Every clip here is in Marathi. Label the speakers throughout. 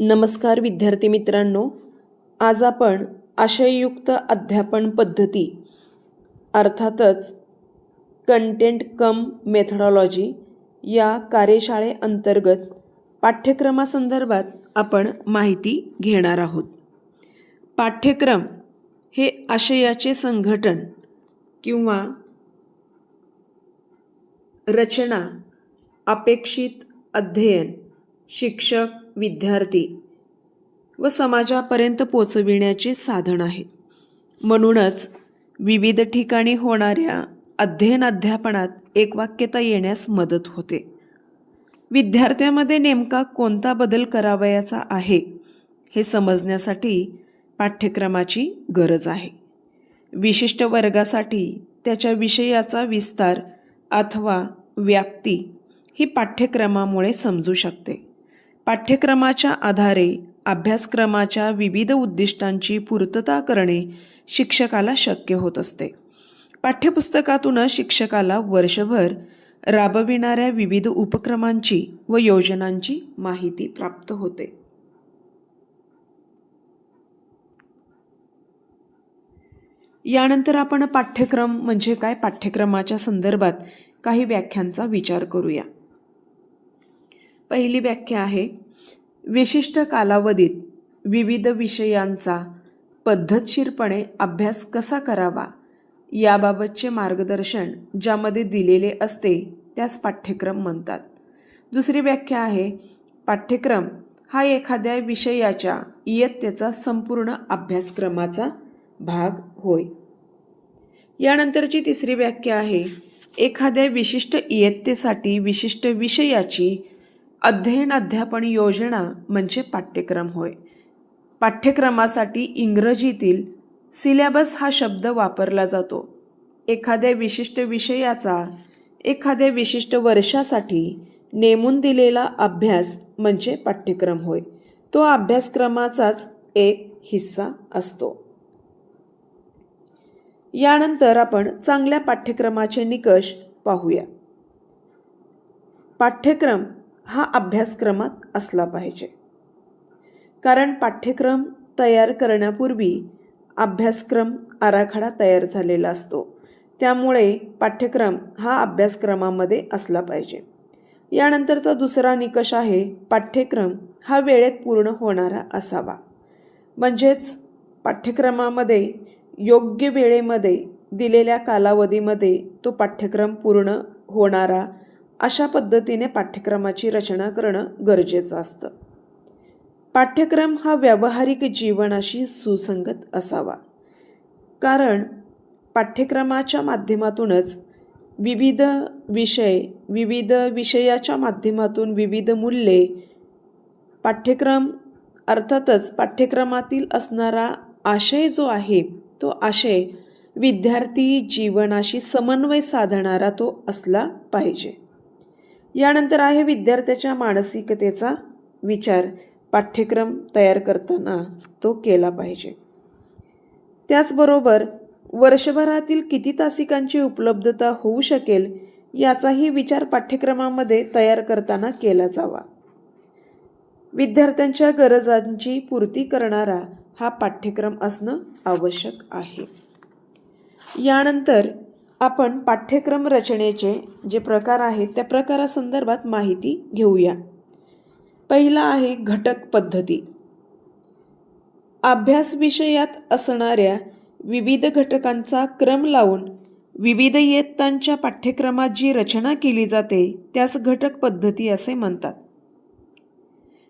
Speaker 1: नमस्कार विद्यार्थी मित्रांनो आज आपण आशययुक्त अध्यापन पद्धती अर्थातच कंटेंट कम मेथडॉलॉजी या कार्यशाळेअंतर्गत पाठ्यक्रमासंदर्भात आपण माहिती घेणार आहोत. पाठ्यक्रम हे आशयाचे संघटन किंवा रचना अपेक्षित अध्ययन शिक्षक विद्यार्थी व समाजापर्यंत पोचविण्याचे साधन आहे. म्हणूनच विविध ठिकाणी होणाऱ्या अध्ययन अध्यापनात एकवाक्यता येण्यास मदत होते. विद्यार्थ्यामध्ये नेमका कोणता बदल करावयाचा आहे हे समजण्यासाठी पाठ्यक्रमाची गरज आहे. विशिष्ट वर्गासाठी त्याच्या विषयाचा विस्तार अथवा व्याप्ती ही पाठ्यक्रमामुळे समजू शकते. पाठ्यक्रमाच्या आधारे अभ्यासक्रमाच्या विविध उद्दिष्टांची पूर्तता करणे शिक्षकाला शक्य होत असते. पाठ्यपुस्तकातूनच शिक्षकाला वर्षभर राबविणाऱ्या विविध उपक्रमांची व योजनांची माहिती प्राप्त होते. यानंतर आपण पाठ्यक्रम म्हणजे काय? पाठ्यक्रमाच्या संदर्भात काही व्याख्यांचा विचार करूया. पहिली व्याख्या आहे विशिष्ट कालावधीत विविध विषयांचा पद्धतशीरपणे अभ्यास कसा करावा याबाबतचे मार्गदर्शन ज्यामध्ये दिलेले असते त्यास पाठ्यक्रम म्हणतात. दुसरी व्याख्या आहे पाठ्यक्रम हा एखाद्या विषयाच्या इयत्तेचा संपूर्ण अभ्यासक्रमाचा भाग होय. यानंतरची तिसरी व्याख्या आहे एखाद्या विशिष्ट इयत्तेसाठी विशिष्ट विषयाची अध्ययन अध्यापन योजना म्हणजे पाठ्यक्रम होय. पाठ्यक्रमासाठी इंग्रजीतील सिलेबस हा शब्द वापरला जातो. एखाद्या विशिष्ट विषयाचा एखाद्या विशिष्ट वर्षासाठी नेमून दिलेला अभ्यास म्हणजे पाठ्यक्रम होय. तो अभ्यासक्रमाचाच एक हिस्सा असतो. यानंतर आपण चांगल्या पाठ्यक्रमाचे निकष पाहूया. पाठ्यक्रम हा अभ्यासक्रमात असला पाहिजे. कारण पाठ्यक्रम तयार करण्यापूर्वी अभ्यासक्रम आराखडा तयार झालेला असतो. त्यामुळे पाठ्यक्रम हा अभ्यासक्रमामध्ये असला पाहिजे. यानंतरचा दुसरा निकष आहे पाठ्यक्रम हा वेळेत पूर्ण होणारा असावा. म्हणजेच पाठ्यक्रमामध्ये योग्य वेळेमध्ये दिलेल्या कालावधीमध्ये तो पाठ्यक्रम पूर्ण होणारा अशा पद्धतीने पाठ्यक्रमाची रचना करणं गरजेचं असतं. पाठ्यक्रम हा व्यावहारिक जीवनाशी सुसंगत असावा. कारण पाठ्यक्रमाच्या माध्यमातूनच विविध विषय विविध विषयाच्या माध्यमातून विविध मूल्ये पाठ्यक्रम अर्थातच पाठ्यक्रमातील असणारा आशय जो आहे तो आशय विद्यार्थी जीवनाशी समन्वय साधणारा तो असला पाहिजे. यानंतर आहे विद्यार्थ्याच्या मानसिकतेचा विचार. पाठ्यक्रम तयार करताना तो केला पाहिजे. त्याचबरोबर वर्षभरातील किती तासिकांची उपलब्धता होऊ शकेल याचाही विचार पाठ्यक्रमामध्ये तयार करताना केला जावा. विद्यार्थ्यांच्या गरजांची पूर्ती करणारा हा पाठ्यक्रम असणं आवश्यक आहे. यानंतर आपण पाठ्यक्रम रचनेचे जे प्रकार आहेत त्या प्रकारासंदर्भात माहिती घेऊया. पहिला आहे घटक पद्धती. अभ्यास विषयात असणाऱ्या विविध घटकांचा क्रम लावून विविध इयत्तांच्या पाठ्यक्रमात जी रचना केली जाते त्यास घटक पद्धती असे म्हणतात.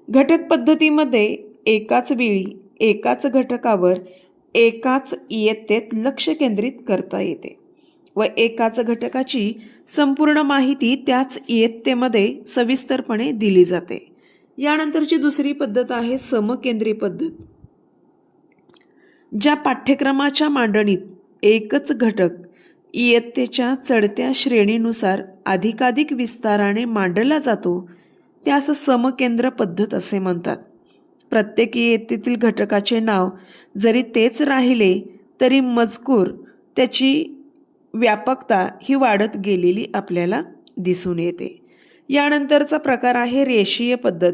Speaker 1: घटक पद्धतीमध्ये एकाच वेळी एकाच घटकावर एकाच इयत्तेत लक्ष केंद्रित करता येते. व एकाच घटकाची संपूर्ण माहिती त्याच इयत्तेमध्ये सविस्तरपणे दिली जाते. यानंतरची दुसरी पद्धत आहे समकेंद्री पद्धत. ज्या पाठ्यक्रमाच्या मांडणीत एकच घटक इयत्तेच्या चढत्या श्रेणीनुसार अधिकाधिक विस्ताराने मांडला जातो त्यास समकेंद्र पद्धत असे म्हणतात. प्रत्येक इयत्तेतील घटकाचे नाव जरी तेच राहिले तरी मजकूर त्याची व्यापकता ही वाढत गेलेली आपल्याला दिसून येते. यानंतरचा प्रकार आहे रेषीय पद्धत.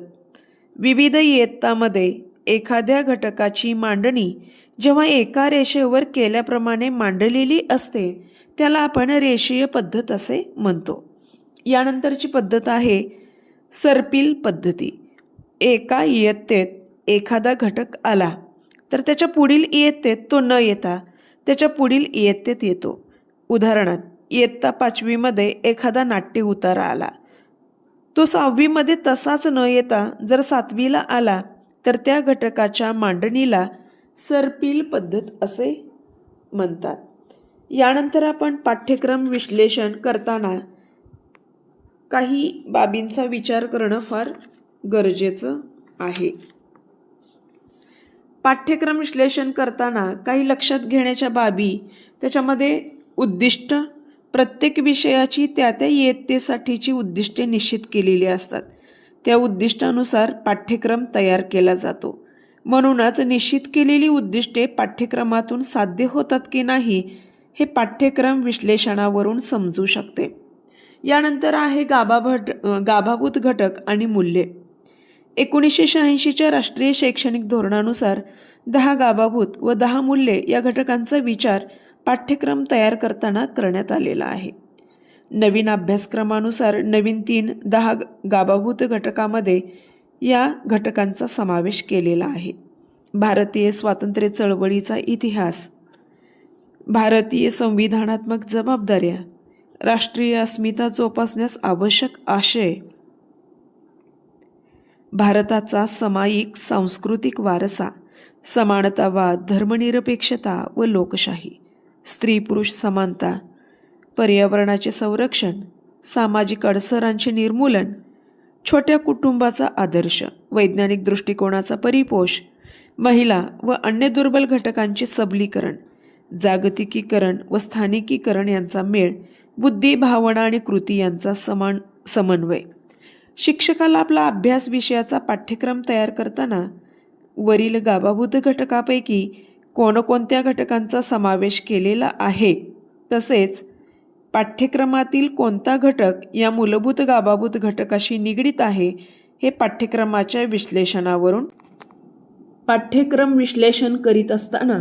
Speaker 1: विविध इयत्तामध्ये एखाद्या घटकाची मांडणी जेव्हा एका रेषेवर केल्याप्रमाणे मांडलेली असते त्याला आपण रेषीय पद्धत असे म्हणतो. यानंतरची पद्धत आहे सर्पिल पद्धती. एका इयत्तेत एखादा घटक आला तर त्याच्या पुढील इयत्तेत तो न येता त्याच्या पुढील इयत्तेत येतो. उदाहरणार्थ इयत्ता पाचवीमध्ये एखादा नाट्य उतारा आला. तो सहावीमध्ये तसाच न येता जर सातवीला आला तर त्या घटकाच्या मांडणीला सरपील पद्धत असे म्हणतात. यानंतर आपण पाठ्यक्रम विश्लेषण करताना काही बाबींचा विचार करणं फार गरजेचं आहे. पाठ्यक्रम विश्लेषण करताना काही लक्षात घेण्याच्या बाबी त्याच्यामध्ये उद्दिष्ट प्रत्येक विषयाची त्या त्या इयत्तेसाठीची उद्दिष्टे निश्चित केलेली असतात. त्या उद्दिष्टानुसार पाठ्यक्रम तयार केला जातो. म्हणूनच निश्चित केलेली उद्दिष्टे पाठ्यक्रमातून साध्य होतात की नाही हे पाठ्यक्रम विश्लेषणावरून समजू शकते. यानंतर आहे गाभाभट गाभाभूत घटक आणि मूल्ये. एकोणीसशे शहाऐंशीच्या राष्ट्रीय शैक्षणिक धोरणानुसार दहा गाभाभूत व दहा मूल्ये या घटकांचा विचार पाठ्यक्रम तयार करताना करण्यात आलेला आहे. नवीन अभ्यासक्रमानुसार नवीन तीन दहा गाभाभूत घटकामध्ये या घटकांचा समावेश केलेला आहे. भारतीय स्वातंत्र्य चळवळीचा इतिहास भारतीय संविधानात्मक जबाबदाऱ्या राष्ट्रीय अस्मिता जोपासण्यास आवश्यक आशय भारताचा सामायिक सांस्कृतिक वारसा समानतावाद धर्मनिरपेक्षता व लोकशाही स्त्री पुरुष समानता पर्यावरणाचे संरक्षण सामाजिक अडसरांचे निर्मूलन छोट्या कुटुंबाचा आदर्श वैज्ञानिक दृष्टिकोनाचा परिपोष महिला व अन्य दुर्बल घटकांचे सबलीकरण जागतिकीकरण व स्थानिकीकरण यांचा मेळ बुद्धी भावना आणि कृती यांचा समान समन्वय. शिक्षकाला आपला अभ्यास विषयाचा पाठ्यक्रम तयार करताना वरील गाभाभूत घटकापैकी कोणकोणत्या घटकांचा समावेश केलेला आहे? तसेच पाठ्यक्रमातील कोणता घटक या मूलभूत गाभाभूत घटकाशी निगडीत आहे हे पाठ्यक्रमाच्या विश्लेषणावरून? पाठ्यक्रम विश्लेषण करीत असताना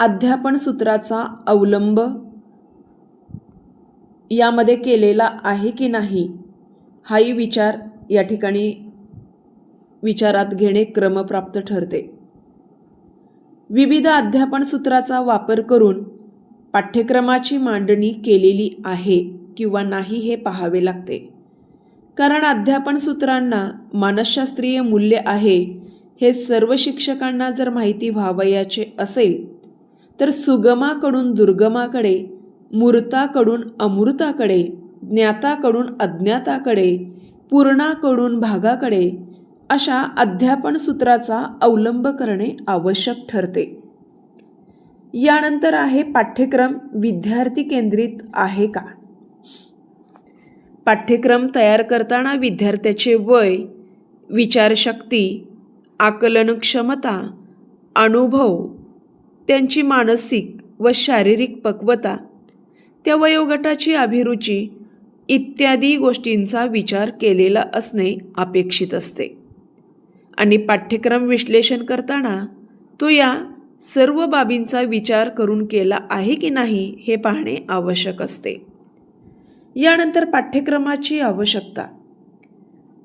Speaker 1: अध्यापन सूत्राचा अवलंब यामध्ये केलेला आहे की नाही हाही विचार या ठिकाणी विचारात घेणे क्रमप्राप्त ठरते. विविध अध्यापन सूत्राचा वापर करून पाठ्यक्रमाची मांडणी केलेली आहे किंवा नाही हे पाहावे लागते. कारण अध्यापन सूत्रांना मानसशास्त्रीय मूल्य आहे हे सर्व शिक्षकांना जर माहिती व्हावयाचे असेल तर सुगमाकडून दुर्गमाकडे मूर्ताकडून अमृताकडे ज्ञाताकडून अज्ञाताकडे पूर्णाकडून भागाकडे अशा अध्यापन सूत्राचा अवलंब करणे आवश्यक ठरते. यानंतर आहे पाठ्यक्रम विद्यार्थी केंद्रित आहे का? पाठ्यक्रम तयार करताना विद्यार्थ्याचे वय विचारशक्ती आकलन क्षमता अनुभव त्यांची मानसिक व शारीरिक पक्वता त्या वयोगटाची अभिरुची इत्यादी गोष्टींचा विचार केलेला असणे अपेक्षित असते. आणि पाठ्यक्रम विश्लेषण करताना तो या सर्व बाबींचा विचार करून केला आहे की नाही हे पाहणे आवश्यक असते. यानंतर पाठ्यक्रमाची आवश्यकता.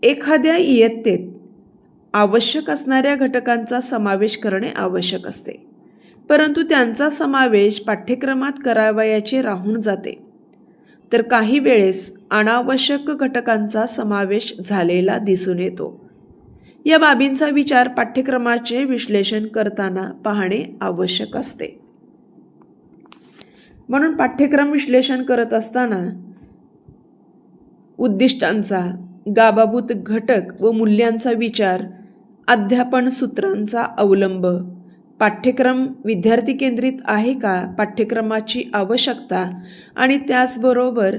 Speaker 1: एखाद्या इयत्तेत आवश्यक असणाऱ्या घटकांचा समावेश करणे आवश्यक असते. परंतु त्यांचा समावेश पाठ्यक्रमात करावयाचे राहून जाते. तर काही वेळेस अनावश्यक घटकांचा समावेश झालेला दिसून येतो. या बाबींचा विचार पाठ्यक्रमाचे विश्लेषण करताना पाहणे आवश्यक असते. म्हणून पाठ्यक्रम विश्लेषण करत असताना उद्दिष्टांचा गाबाभूत घटक व मूल्यांचा विचार अध्यापन सूत्रांचा अवलंब पाठ्यक्रम विद्यार्थी केंद्रित आहे का पाठ्यक्रमाची आवश्यकता आणि त्याचबरोबर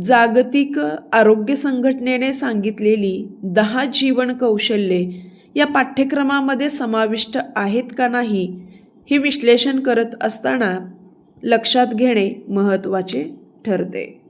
Speaker 1: जागतिक आरोग्य संघटनेने सांगितलेली दहा जीवन कौशल्ये या पाठ्यक्रमामध्ये समाविष्ट आहेत का नाही हे विश्लेषण करत असताना लक्षात घेणे महत्त्वाचे ठरते.